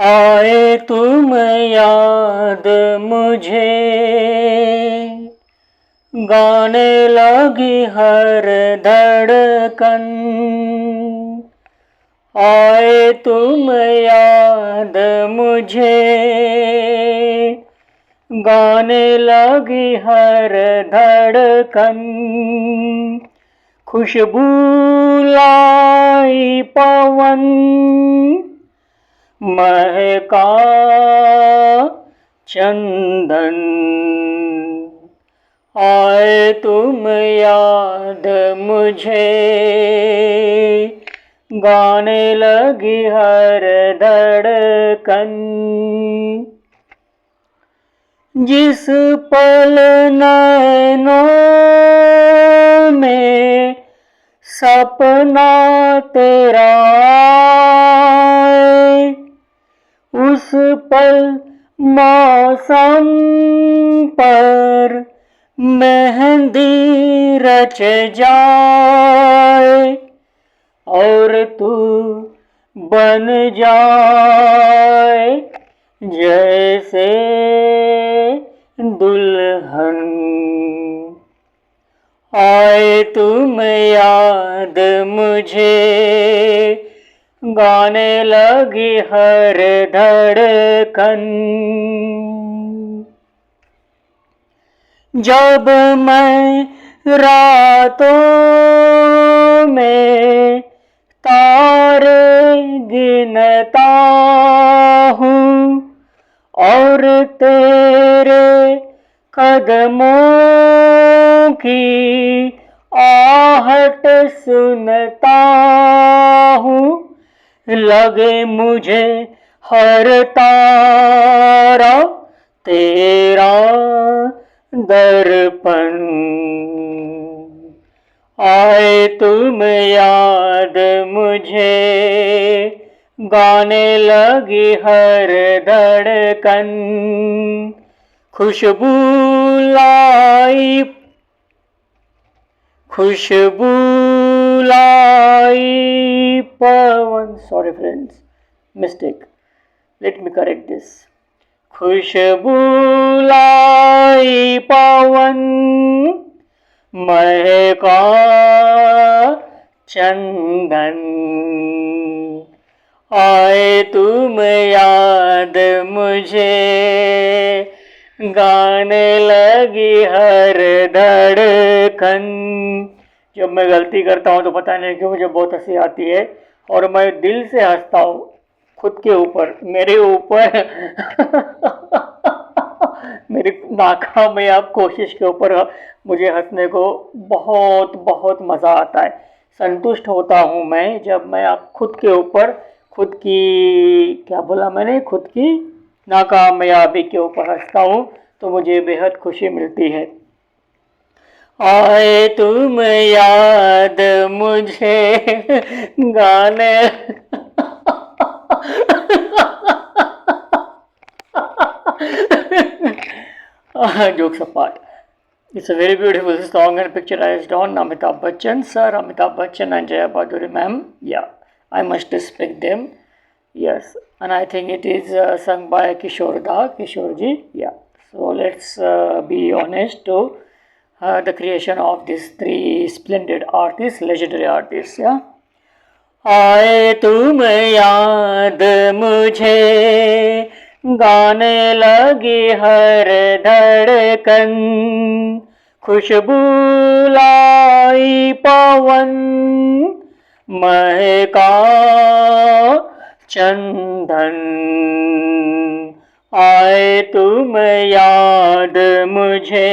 आए तुम याद मुझे। गाने लगी हर धड़कन। आए तुम याद मुझे। गाने लगी हर धड़कन। खुशबू लाई पवन। महका चंदन। आए तुम याद मुझे गाने लगी हर धड़कन। जिस पल नैनों में सपना तेरा पल मौसम पर मेहंदी रच जाए और तू बन जाए जैसे दुल्हन। आए तुम याद मुझे गाने लगी हर धड़कन। जब मैं रातों में तारे गिनता हूँ और तेरे कदमों की आहट सुनता हूँ लगे मुझे हर तारा तेरा दर्पण। आए तुम याद मुझे गाने लगी हर धड़कन। खुशबू लाई खुशबू लाई पवन sorry friends mistake let me correct this खुशबुलाई पवन महका चंदन। आए तुम याद मुझे गाने लगी हर धड़कन। जब मैं गलती करता हूँ तो पता नहीं क्यों मुझे बहुत हँसी आती है और मैं दिल से हंसता हूँ, खुद के ऊपर, मेरे ऊपर। मेरी नाकामयाब कोशिश के ऊपर मुझे हंसने को बहुत बहुत मज़ा आता है। संतुष्ट होता हूँ मैं जब मैं आप खुद के ऊपर, खुद की, क्या बोला मैंने? खुद की नाकामयाबी के ऊपर हंसता हूँ तो मुझे बेहद खुशी मिलती है। आए तुम याद मुझे गाने jokes apart. It's a very beautiful song and picturized on Amitabh Bachchan sir, Amitabh Bachchan and Jaya Baduri ma'am. Yeah, I must respect them. Yes, and I think it is uh, sung by Kishore Da, Kishore ji. Yeah, so let's uh, be honest to uh, the creation of these three splendid artists, legendary artists. Yeah. आए तुम याद मुझे गाने लगी हर धड़कन खुशबू लाई पवन महका चंदन आए तुम याद मुझे।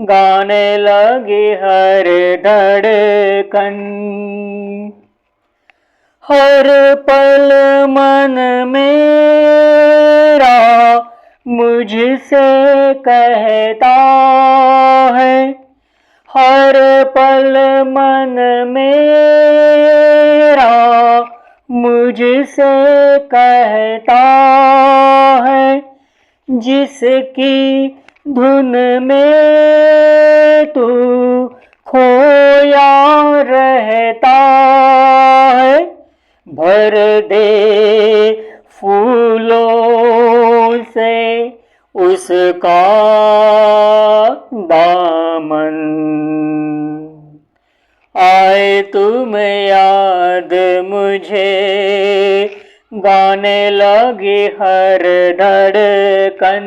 गाने लगी हर धड़कन। हर पल मन मेरा मुझसे कहता है। हर पल मन मेरा मुझसे कहता जिसकी धुन में तू खोया रहता है भर दे फूलों से उसका दामन। आए तुम याद मुझे गाने लगे हर धड़कन।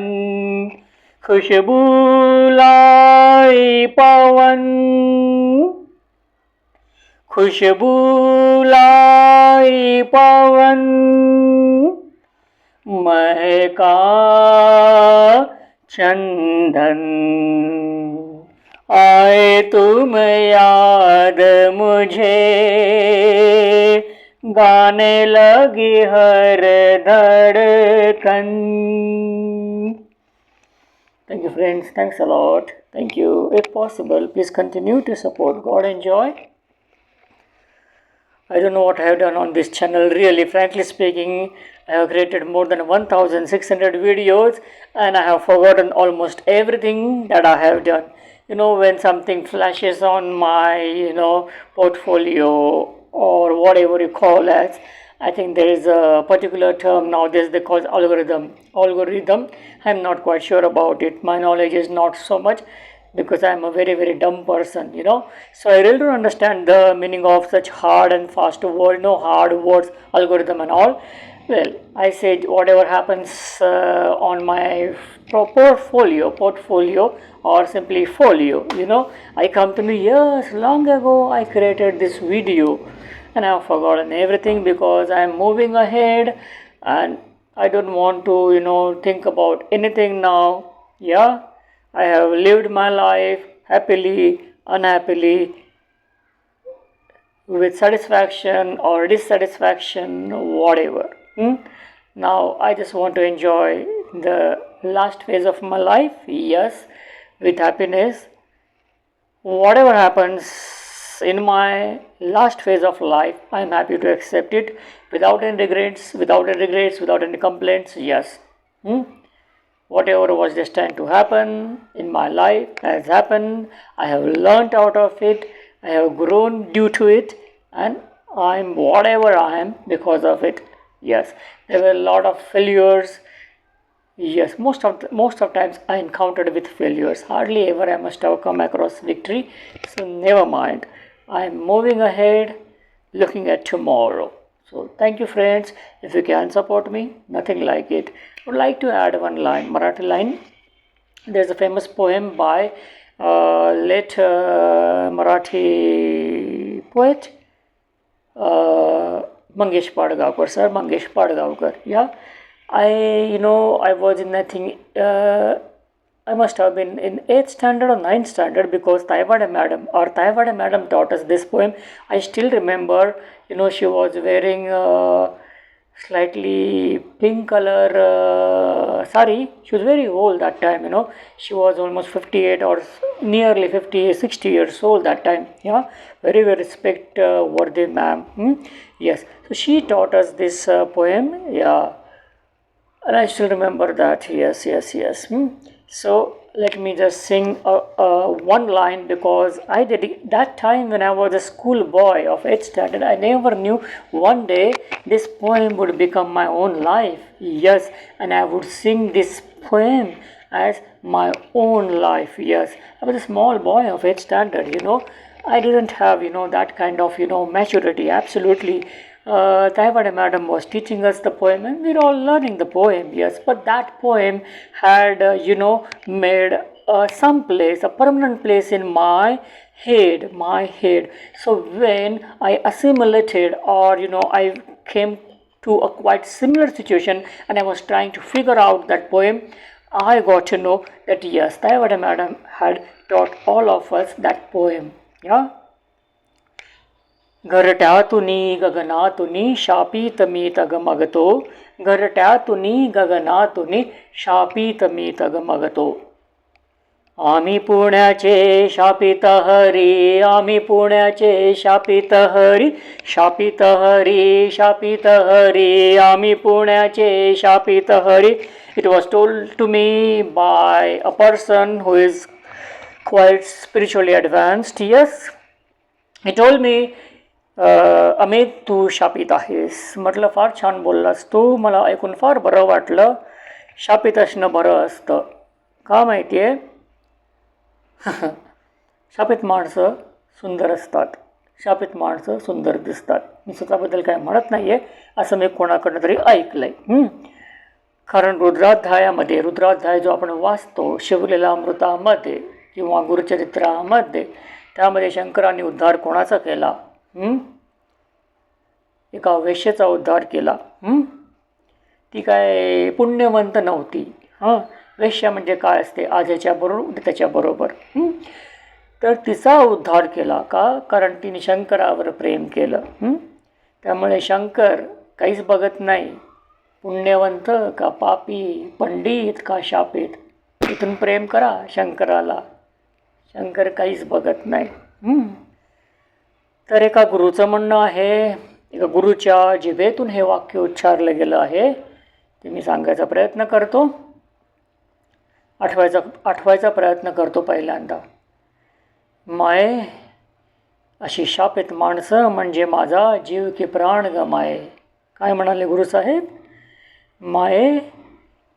खुशबू लाई पवन। खुशबू लाई पवन। महका चंदन। आए तुम याद मुझे। गाने लगी हर धड़कन Thank you, friends. Thanks a lot. Thank you. If possible, please continue to support God and Joy. I don't know what I have done on this channel. Really, frankly speaking, I have created more than 1600 videos and I have forgotten almost everything that I have done. You know, when something flashes on my, you know, portfolio or whatever you call as, I think there is a particular term nowadays they call algorithm. Algorithm, I'm not quite sure about it. My knowledge is not so much because I'm a very very dumb person, you know. So I really don't understand the meaning of such hard and fast words, no hard words, algorithm and all. Well, I said whatever happens uh, on my portfolio, portfolio or simply folio, you know. I come to know years long ago I created this video and I've forgotten everything because I'm moving ahead and I don't want to, you know, think about anything now. Yeah, I have lived my life happily, unhappily, with satisfaction or dissatisfaction, whatever. hmm? Now I just want to enjoy the last phase of my life, yes, with happiness. Whatever happens in my last phase of life, I am happy to accept it without any regrets, without any regrets, without any complaints, yes. Hmm? whatever was destined to happen in my life has happened. I have learnt out of it. I have grown due to it, and I'm whatever I am because of it. Yes, there were a lot of failures. Yes, most of the, most of times I encountered with failures. Hardly ever I must have come across victory. So never mind. I'm moving ahead, looking at tomorrow. So thank you, friends. If you can support me, nothing like it. I would like to add one line, Marathi line. There's a famous poem by uh, late uh, Marathi poet uh, Mangesh Padgaonkar, sir, Mangesh Padgaonkar. Yeah, I, you know, I was in I think uh, I must have been in 8th standard or 9th standard because Taivade madam or Taivade madam taught us this poem. I still remember, you know, she was wearing uh, slightly pink color uh, sari. She was very old that time, you know. She was almost 58 or nearly 50, 60 years old that time. Yeah, very, very respect uh, worthy ma'am. Hmm? Yes, so she taught us this uh, poem. Yeah and I still remember that. Yes, yes, yes. Hmm. So let me just sing uh, uh, one line because I did that time when I was a schoolboy of 8th standard. I never knew one day this poem would become my own life. Yes, and I would sing this poem as my own life. Yes, I was a small boy of 8th standard. You know, I didn't have you know that kind of you know maturity. Absolutely uh, Taivade madam was teaching us the poem and we're all learning the poem, yes. But that poem had, uh, you know, made uh, some place, a permanent place in my head, my head. So when I assimilated or, you know, I came to a quite similar situation and I was trying to figure out that poem, I got to know that yes, Taivade madam had taught all of us that poem. Yeah. घरट्यातुनी गगनातुनी शापित मी तगमगतो. घरट्यातुनी गगनातुनी शापित मी तगमगतो. आम्ही पुण्याचे शापित हरी आम्ही पुण्याचे शापित हरी शापित हरी शापित हरी आम्ही पुण्याचे शापित Hari it was told to me by a person who is quite spiritually advanced yes he told me Amit तू शापित आहेस. म्हटलं फार छान बोललास तू. मला ऐकून फार बरं वाटलं. शापित असणं बरं असतं. का माहिती आहे शापित माणसं सुंदर असतात. शापित माणसं सुंदर दिसतात. मी स्वतःबद्दल काय म्हणत नाही आहे असं मी कोणाकडनं तरी ऐकलं आहे कारण रुद्राध्यायामध्ये रुद्राध्याय जो आपण वाचतो शिवलेला अमृतामध्ये किंवा गुरुचरित्रामध्ये त्यामध्ये शंकरांनी उद्धार कोणाचा केला? एका वेश्येचा उद्धार केला. ती काय पुण्यवंत नव्हती. हां? वेश्या म्हणजे काय असते? आजच्या बरोबर उद्या त्याच्याबरोबर तर तिचा उद्धार केला का? कारण तिने शंकरावर प्रेम केलं. त्यामुळे शंकर काहीच बघत नाही. पुण्यवंत का पापी पंडित का शापित? इथून प्रेम करा शंकराला. शंकर काहीच बघत नाही. तर एका गुरुचं म्हणणं आहे एका गुरुच्या जिभेतून हे वाक्य उच्चारलं गेलं आहे. ते मी सांगायचा प्रयत्न करतो. आठवायचा आठवायचा प्रयत्न करतो पहिल्यांदा. माये अशी शापित माणसं म्हणजे माझा जीव की प्राण गमाये काय म्हणाले गुरुसाहेब? माये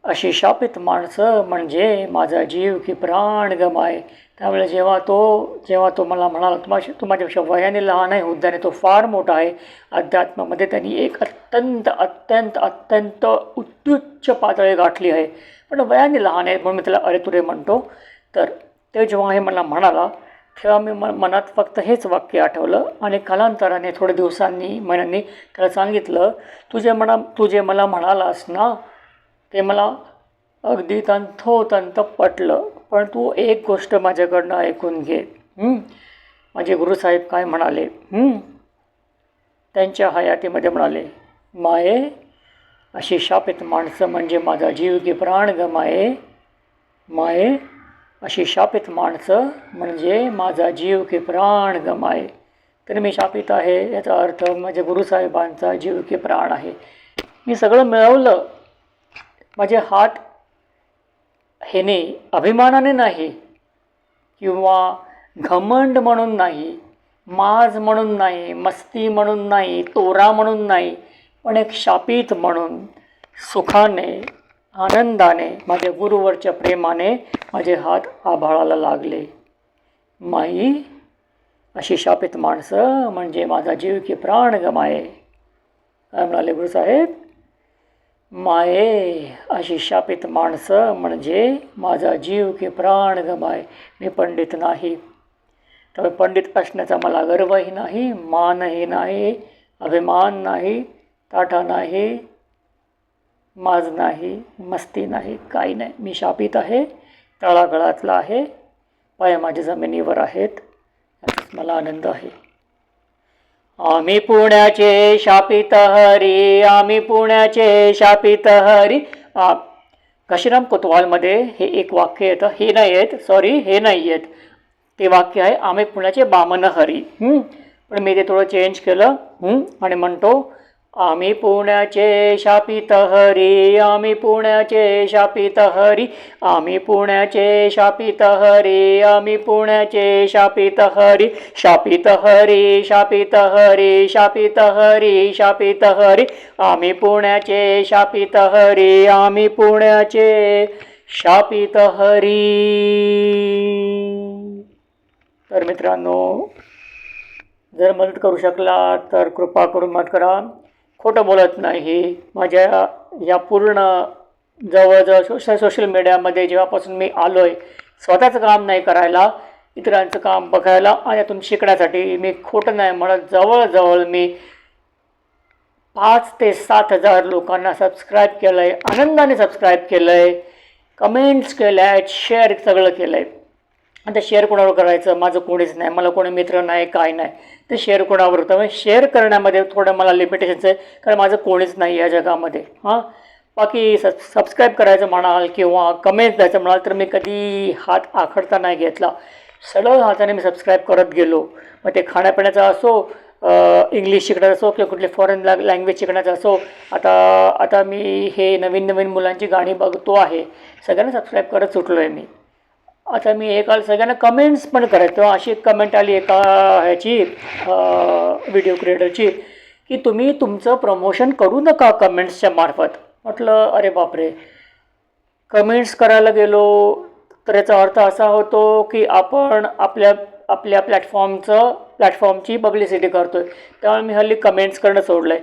अशी शापित माणसं म्हणजे माझा जीव की प्राण गमाय त्यामुळे जेव्हा तो जेव्हा तो मला म्हणाला तुम्हाला तू माझ्यापेक्षा वयाने लहान आहे उद्याने तो फार मोठा आहे. अध्यात्मामध्ये त्यांनी एक अत्यंत अत्यंत अत्यंत उत्युच्च पातळी गाठली आहे. पण वयाने लहान आहे म्हणून मी त्याला अरे तुरे म्हणतो. तर ते जेव्हा हे मला म्हणाला तेव्हा मी म मनात फक्त हेच वाक्य आठवलं आणि कालांतराने थोड्या दिवसांनी महिन्यांनी त्याला सांगितलं तुझे म्हणा तुझे मला म्हणालास ना ते मला अगदी तंथोतंत पटलं. पण तू एक गोष्ट माझ्याकडनं ऐकून घे. माझे गुरुसाहेब काय म्हणाले? त्यांच्या हयातीमध्ये म्हणाले माये अशी शापित माणसं म्हणजे माझा जीव की प्राण गमाये माये. अशी शापित माणसं म्हणजे माझा जीव की प्राण गमाये तर मी शापित आहे याचा अर्थ माझ्या गुरुसाहेबांचा जीव की प्राण आहे. मी सगळं मिळवलं. माझे हात हेने अभिमानाने नाही किंवा घमंड म्हणून नाही माज म्हणून नाही मस्ती म्हणून नाही तोरा म्हणून नाही पण एक शापित म्हणून सुखाने आनंदाने माझ्या गुरुवरच्या प्रेमाने माझे हात आभाळाला लागले. माई अशी शापित माणसं म्हणजे माझा जीव की प्राण गमाये. काय म्हणाले गुरुसाहेब? माये अशी शापित माणसं म्हणजे माझा जीव की प्राण गमाय मी पंडित नाही. तर पंडित असण्याचा मला गर्वही नाही मानही नाही अभिमान नाही ताठा नाही माज नाही मस्ती नाही काही नाही. मी शापित आहे तळागळातला आहे पाय माझ्या जमिनीवर आहेत मला आनंद आहे. आम्ही पुण्याचे शापित हरी आम्ही पुण्याचे शापित हरी आ कोतवालमध्ये हे एक वाक्य येतं हे नाही आहेत सॉरी हे नाही आहेत ते वाक्य आहे आम्ही पुण्याचे बामन हरी पण मी ते थोडं चेंज केलं आणि म्हणतो आम्ही पुण्याचे शापित हरी आम्ही पुण्याचे शापित हरी आम्ही पुण्याचे शापित हरी आम्ही पुण्याचे शापित हरी शापित हरी शापित हरी शापित हरी शापित हरी आम्ही पुण्याचे शापित हरी आम्ही पुण्याचे शापित हरी तर मित्रांनो जर मदत करू शकला तर कृपा करून मदत करा. खोटं बोलत नाही. माझ्या या पूर्ण जवळजवळ सोशल सोशल मीडियामध्ये जेव्हापासून मी आलो आहे स्वतःचं काम नाही करायला इतरांचं काम बघायला आणि यातून शिकण्यासाठी मी खोटं नाही म्हणत. जवळजवळ मी पाच ते सात हजार लोकांना सबस्क्राईब केलं आहे आनंदाने सबस्क्राईब केलं आहे कमेंट्स केल्या आहेत शेअर सगळं केलं आहे आता शेअर कोणावर करायचं? माझं कोणीच नाही. मला कोणी मित्र नाही काय नाही. ते शेअर कोणावर होतं? म्हणजे शेअर करण्यामध्ये थोडं मला लिमिटेशन्स आहे कारण माझं कोणीच नाही या जगामध्ये. हां? बाकी सब सबस्क्राईब करायचं म्हणाल किंवा कमेंट द्यायचं म्हणाल तर मी कधी हात आखडता नाही घेतला. सरळ हाताने मी सबस्क्राईब करत गेलो. मग ते खाण्यापिण्याचं असो इंग्लिश शिकण्याचं असो किंवा कुठले फॉरेन लॅ लँग्वेज शिकण्याचं असो आता आता मी हे नवीन नवीन मुलांची गाणी बघतो आहे. सगळ्यांना सबस्क्राईब करत सुटलो आहे मी. आता मी एकाला सगळ्यांना कमेंट्स पण करायचो अशी एक कमेंट आली एका ह्याची व्हिडिओ क्रिएटरची की तुम्ही तुमचं प्रमोशन करू नका कमेंट्सच्या मार्फत. म्हटलं अरे बापरे! कमेंट्स करायला गेलो तर याचा अर्थ असा होतो की आपण आपल्या आपल्या प्लॅटफॉर्मचं प्लॅटफॉर्मची पब्लिसिटी करतो आहे त्यामुळे मी हल्ली कमेंट्स करणं सोडलं आहे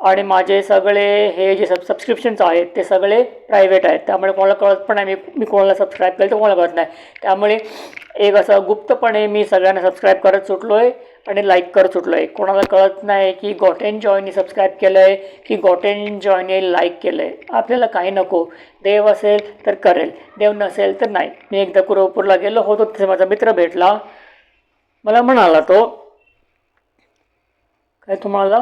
आणि माझे सगळे हे जे सब सबस्क्रिप्शन्स आहेत ते सगळे प्रायव्हेट आहेत. त्यामुळे कोणाला कळत पण नाही मी मी कोणाला सबस्क्राईब केलं तर कोणाला कळत नाही. त्यामुळे एक असं गुप्तपणे मी सगळ्यांना सबस्क्राईब करत सुटलो आहे आणि लाईक करत सुटलो आहे कोणाला कळत नाही की गॉटेन जॉयनी सबस्क्राईब केलं आहे की गॉटेन जॉईनने लाईक केलं आहे आपल्याला काही नको. देव असेल तर करेल देव नसेल तर नाही. मी एकदा कुरवपूरला गेलो होतो तिथे माझा मित्र भेटला. मला म्हणाला तो काय तुम्हाला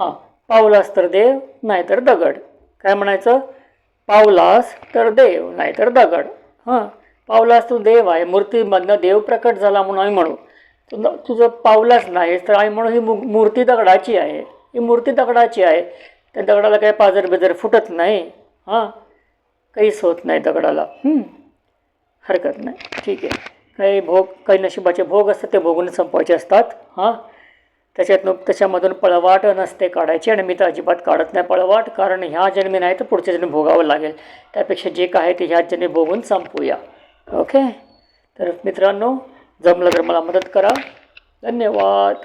हां पावलास तर देव नाहीतर दगड. काय म्हणायचं? पावलास तर देव नाहीतर दगड. हां पावलास तू देव आहे. मूर्तीमधनं देव प्रकट झाला म्हणून आम्ही म्हणू. तू न- तुझं पावलाच नाहीस तर आम्ही म्हणू ही मू- मूर्ती दगडाची आहे. ही मूर्ती दगडाची आहे. त्या दगडाला काही पाजर बिजर फुटत नाही. हां काहीच होत नाही दगडाला. हरकत नाही. ठीक आहे. काही भोग काही नशिबाचे भोग असतात ते भोगून संपवायचे असतात. हां त्याच्यातनं त्याच्यामधून पळवाट नसते काढायची आणि मी तर अजिबात काढत नाही पळवाट कारण ह्या जन्मी नाही तर पुढच्या जन्मी भोगावं लागेल. त्यापेक्षा जे काय ते ह्याच जन्मी भोगून संपूया. ओके तर मित्रांनो जमलं तर मला मदत करा. धन्यवाद.